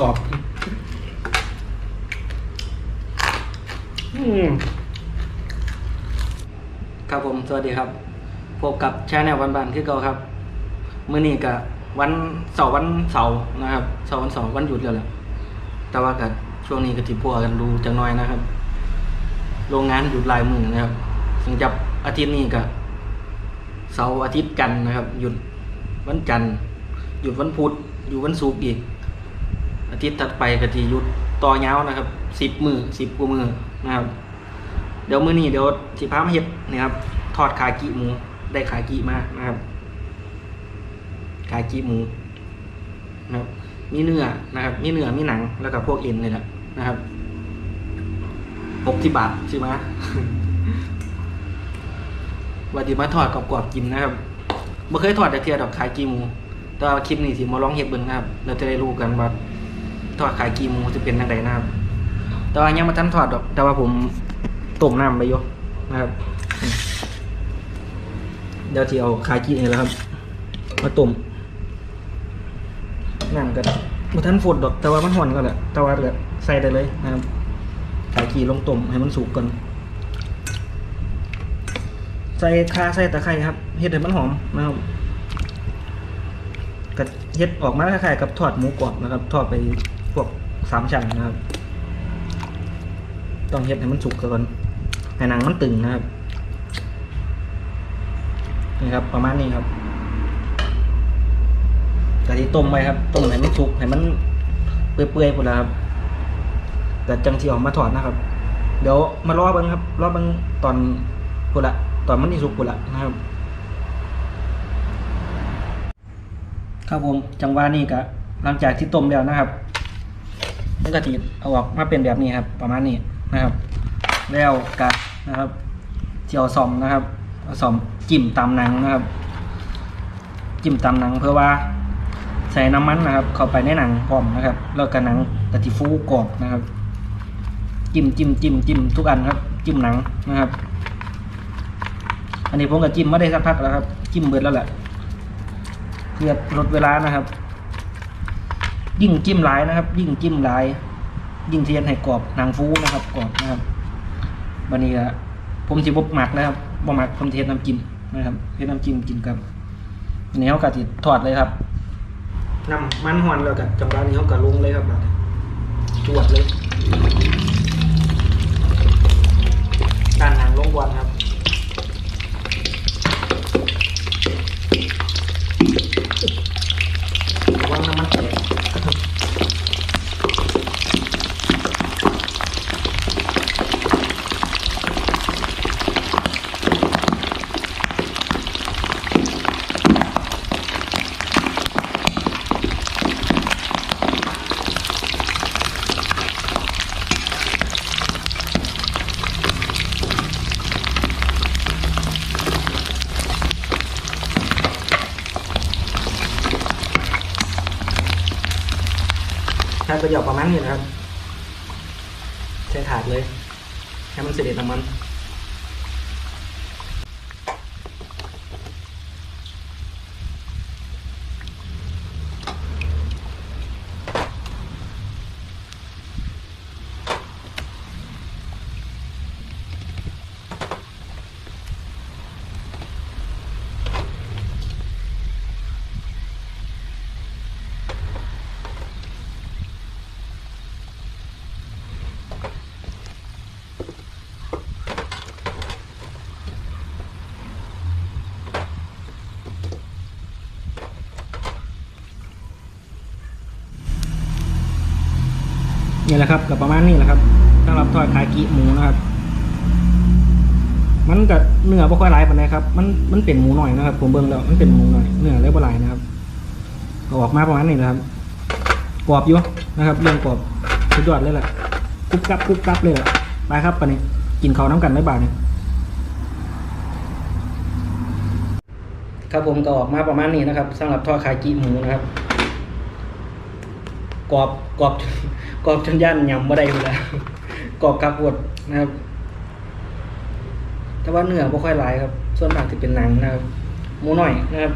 กรอบ อืมครับผมสวัสดีครับพบกับชาแนลวันบันคือเก่าครับมื้อนี้กับวันเสาร์วันเสาร์นะครับเสาร์วันเสาร์วันหยุดแล้วแหละแต่ว่ากับช่วงนี้ก็ถิพัวกันดูจังน้อยนะครับ โรงงานหยุดลายมือนะครับถึงจับอาทิตย์นี้กับเสาร์อาทิตย์กันนะครับ หยุดวันจันทร์หยุดวันพุธอยู่วันศุกร์อีก อาทิตย์ถัดไปก็จะหยุดต่อยาวนะครับสิบมือสิบกว่ามือนะครับ เดี๋ยวมือนี้เดี๋ยวสิพามาเฮ็ดนี่ครับทอดคากิหมูได้คากิมานะครับคากิหมูนะครับมีเนื้อนะครับ มีเนื้อมีหนังแล้วก็พวกเอ็นเลยแหละนะครับหกที่บาทใช่ไหมวันที่มาทอดกรอบๆกินนะครับไม่เคยทอดแต่เทียดอกคายกิหมูแต่คลิปนี้สิมาลองเฮ็ดเบิ่งนะครับเราจะได้รู้กันว่า ทอดคายกิหมูจะเป็นยังไงนะครับ แต่ว่ายังมาทันทอดดอก แต่ว่าผมต้มน้ำไปอยู่นะครับเดี๋ยวที่เอาคากินี่แหละครับ มาต้มน้ำก็มาทันฝดดอกแต่ว่ามันห่อนก็แหละแต่ว่าเดือใส่ได้เลยนะครับคากิลงต้มให้มันสุกก่อนใส่คาใส่ตะไคร้ครับเฮ็ดให้มันหอมนะครับก็เฮ็ดออกมาคล้ายๆกับทอดหมูกรอบนะครับ ทอดไป พวกสามชั้นนะครับ ต้องเฮ็ดให้มันสุกก่อนให้หนังมันตึงนะครับ นี่ครับ ประมาณนี้ครับกะทิต้มไว้ครับต้มให้มันสุกให้มันเปื่อยๆหมดแล้วครับแต่จังที่ออกมาถอดนะครับ เดี๋ยวมารอเบิ่งครับ รอเบิ่งตอนพุ่นละตอนมันที่สุกพุ่นละนะครับ ครับผมจังหวะนี้ก็หลังจากที่ต้มแล้วนะครับ มันก็จะเอาออกมาเป็นแบบนี้ครับ ประมาณนี้นะครับ แล้วกะนะครับเจียวซอมนะครับเอาซอมจิ้มตามหนังนะครับ จิ้มตามหนังเพื่อว่าใส่น้ำมันนะครับ เข้าไปในหนังพร้อมนะครับ แล้วก็หนังกะทิฟูกรอบนะครับจิ้มจิ้มจิ้มจิ้มทุกอันครับ จิ้มหนังนะครับ อันนี้ผมก็จิ้มไมาได้สักพักแล้วครับ จิ้มเบิดแล้วแหละเพื่อลดเวลานะครับ ยิ่งจิ้มหลายนะครับ ยิ่งจิ้มหลาย ยิ่งเทียนให้กรอบนังฟูนะครับกรอบนะครับวันนี้ก็ผมสิบบหมักนะครับบ่หมักผมเทน้ำจิ้มนะครับเทน้ำจิ้มกินกับอันนี้เขากะติทอดเลยครับน้ำมันหอนแล้วกับจังหวะนี้เขากะลงเลยครับจวดเลยด้านหนังลงบอลครับ มันนี่นะครับ ใช้ถาดเลย ให้มันเสด็จน้ำมัน แหละครับกับประมาณนี้แหละครับสำหรับทอดคากิหมูนะครับ มันกับเนื้อบ่ค่อยหลายปานใดครับ มันมันเป็นหมูหน่อยนะครับ ผมเบิ่งแล้วมันเป็นหมูหน่อยเนื้อเลยบ่หลายนะครับก็ออกมาประมาณนี้นะครับ กรอบอยู่นะครับเรื่องกรอบสุดยอดเลยแหละกรุบกรับกรุบกรับเลยแหละไปครับปานนี้กินข้าวน้ำกันไม่บาดนี่ครับผมก็ออกมาประมาณนี้นะครับสำหรับทอดคากิหมูนะครับ กรอบกรอบกรอบจนย่านยำบ่ได้อยู่แล้วกรอบกับปวดนะครับ แต่ว่าเนื้อบ่ค่อยหลายครับ ส่วนมากจะเป็นหนังนะครับหมูหน่อยนะครับ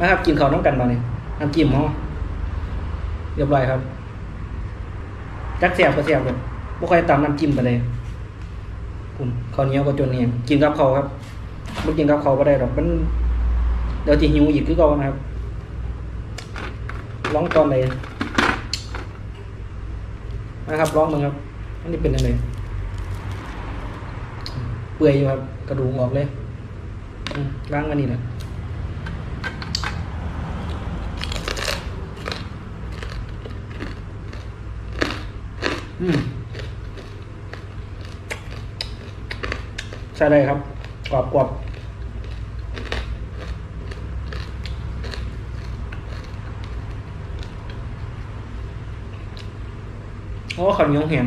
นะครับ กินข้าวน้ำกันมาเนี่ยน้ำจิ้มเฮาเรียบร้อยครับจักแสบก็แสบเลยบ่ค่อยตามน้ำจิ้มไปเลยคุณข้าวเหนียวก็จนเนี่ยกินกับเขาวครับบ่กินกับเขาวบ่ได้หรอกมันเดี๋ยวจะหิวอีกคือเก่านะครับร้องตอนไหน นะครับร้องมึงครับอันนี้เป็นยังไงเปื่อยอยู่ครับกระดูกออกเลยอืมล้างอันนี้แหละอืมใช่เลยครับกรอบกรอบ อ้ข้าวเห็นียวแห้ง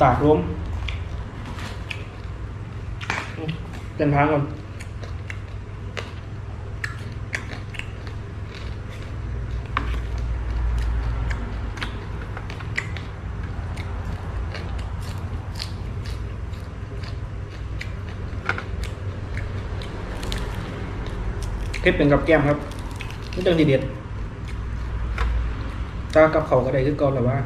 ตากล้มเป็นพังก่อนคลิปเป็นกับแก้มครับนี่จังทีเด็ด ถ้ากับเขาก็ได้คือเก่อนแหละว่า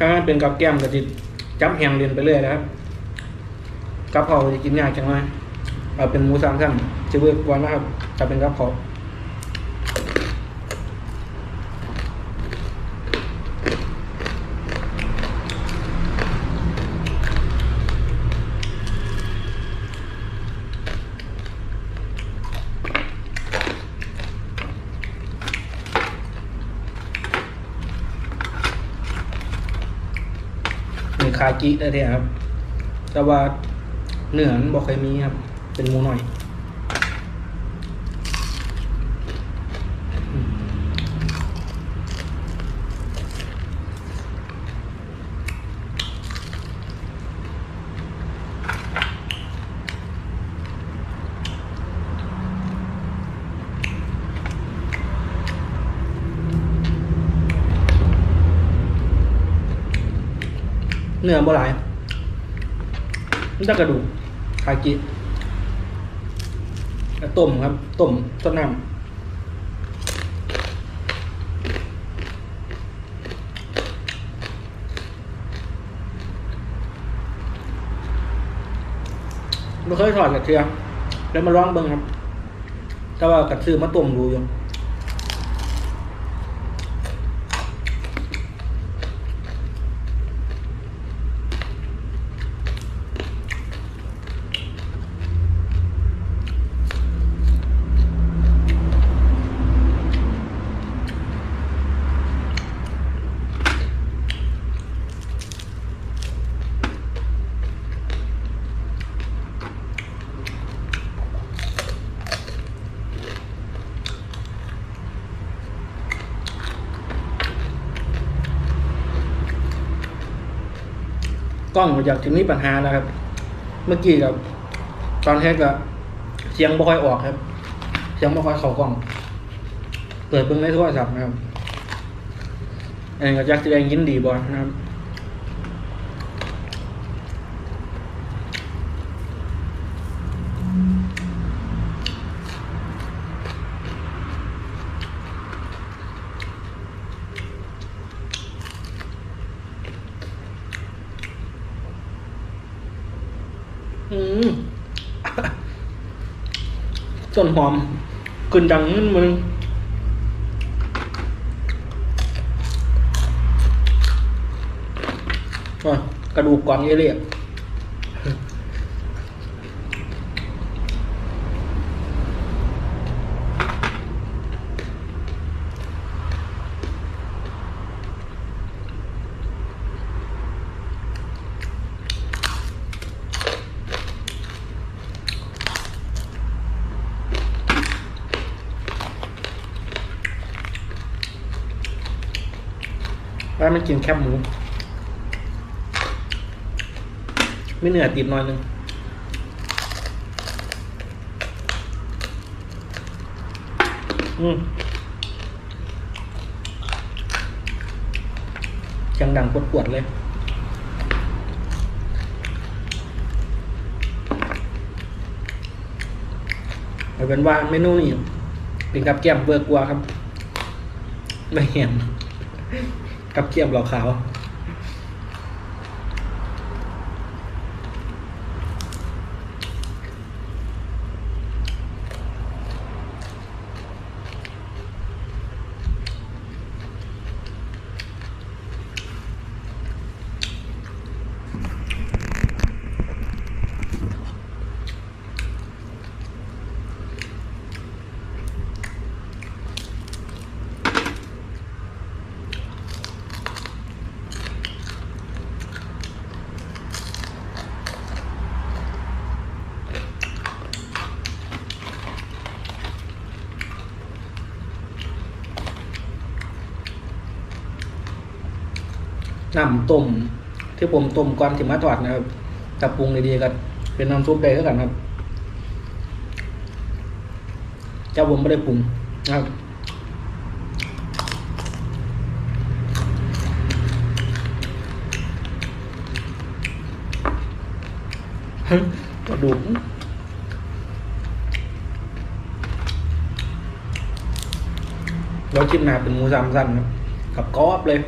ถ้าเป็นกับแก้มก็จะ จับแหงเรียนไปเรื่อยนะครับกับเขาจะกินยากจังเลยเอาเป็นหมูสามชั้นจะเวิร์กวันนะครับจะเป็นกับเขา คากิได้เลยครับ แต่ว่าเนื้อมันบอกเคยมีครับ เป็นหมูหน่อย เนื้อบ่หลายมันจะกระดูกคากิต้มครับ ต้มต้นน้ำไม่เคยถอดกระเทียมแล้วมาลองเบิ่งครับ แต่ว่ากระซื้อมาต้มดูอยู่ กล้องอยากถึงมีปัญหานะครับ เมื่อกี้กับตอนแรกก็เสียงบ่ค่อยออกครับ เสียงบ่ค่อยเข้ากล้อง เปิดเบิ่งในโทรศัพท์นะครับอันนี้ก็อยากจะได้ยินดีบ่นะครับ ส่วนหอมกลืนดังมึนมึงกระดูกก่อนเอเรีย แล้วมันกินแคบหมู ไม่เหนื่อยติดหน้อยหนึงอืมจังดังปวดๆเลยเอาเป็นว่าเมนูนี้เป็นกับแก้มเบอร์กัวครับ ไม่เห็น กับเกียมเหลาขาว น้ำต้มที่ผมต้มก่อนที่มาทอดนะครับถ้าปรุงดีๆก็เป็นน้ำซุปได้เท่ากันครับเจ้าผมไม่ได้ปรุงนะครับกระดูกแล้วชิ้นหนาเป็นมูสามสั้นครับกับกรอบเลย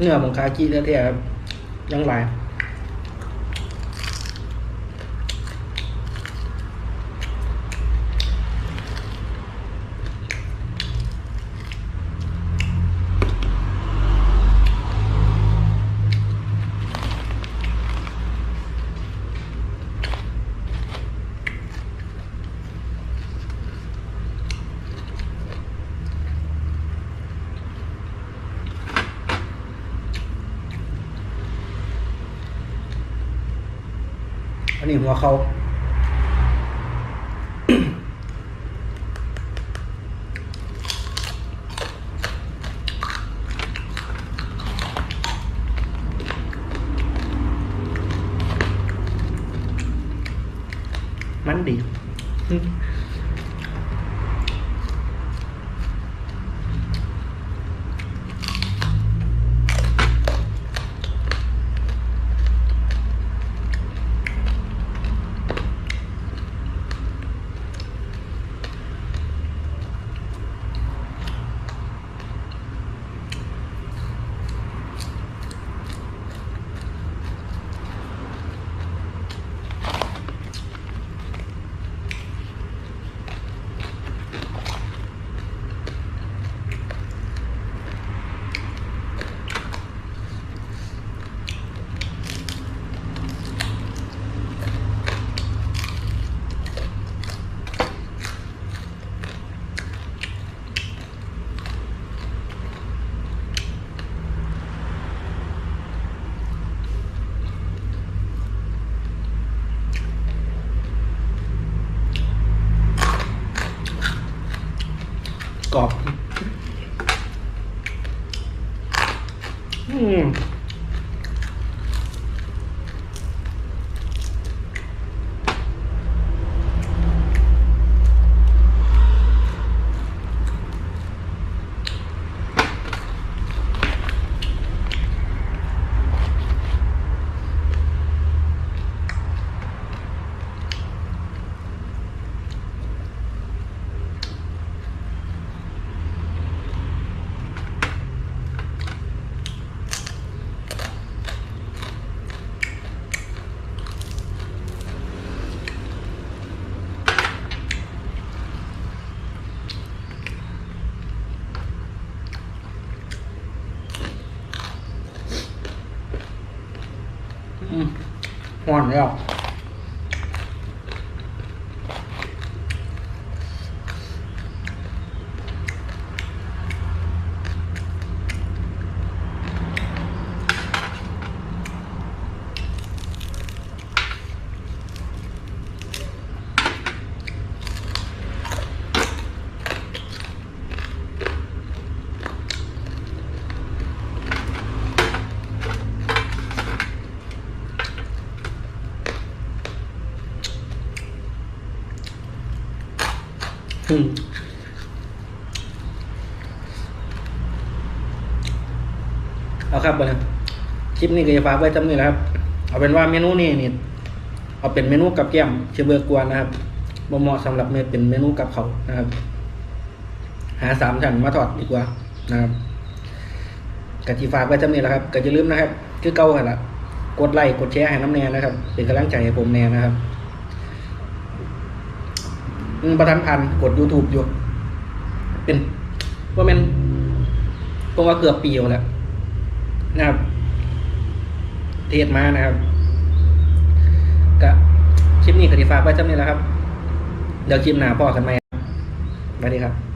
เนื้อมังคากี้แท้ๆครับยังหลาย อันนี้หัวเขา ห่อน เอาครับไปเลยคลิปนี้ก็จะฝากไว้จำนี้แหละครับ เอาเป็นว่าเมนูนี้นี่เอาเป็นเมนูกับแก้มเชอเบอร์กวนนะครับเหมาะสำหรับเมนเป็นเมนูกับเขานะครับ หาสามชั้นมาถอดดีกว่านะครับกติฝากไว้จำนี้แหละครับก็จะลืมนะครับ คือเก่าหันละกดไลค์กดแชร์ให้น้ำแน่นะครับ เป็นกำลังใจให้ผมแน่นะครับ ประทันพันกด YouTube อยู่ เป็นว่ามันก็ว่าเกือบปีแล้วนะครับ เทศมานะครับก็คลิปนี้ก็ที่ฝากไว้จำนี้แล้วครับ เดี๋ยวคลิปหน้าพ่อกันไหมสวัสดีครับ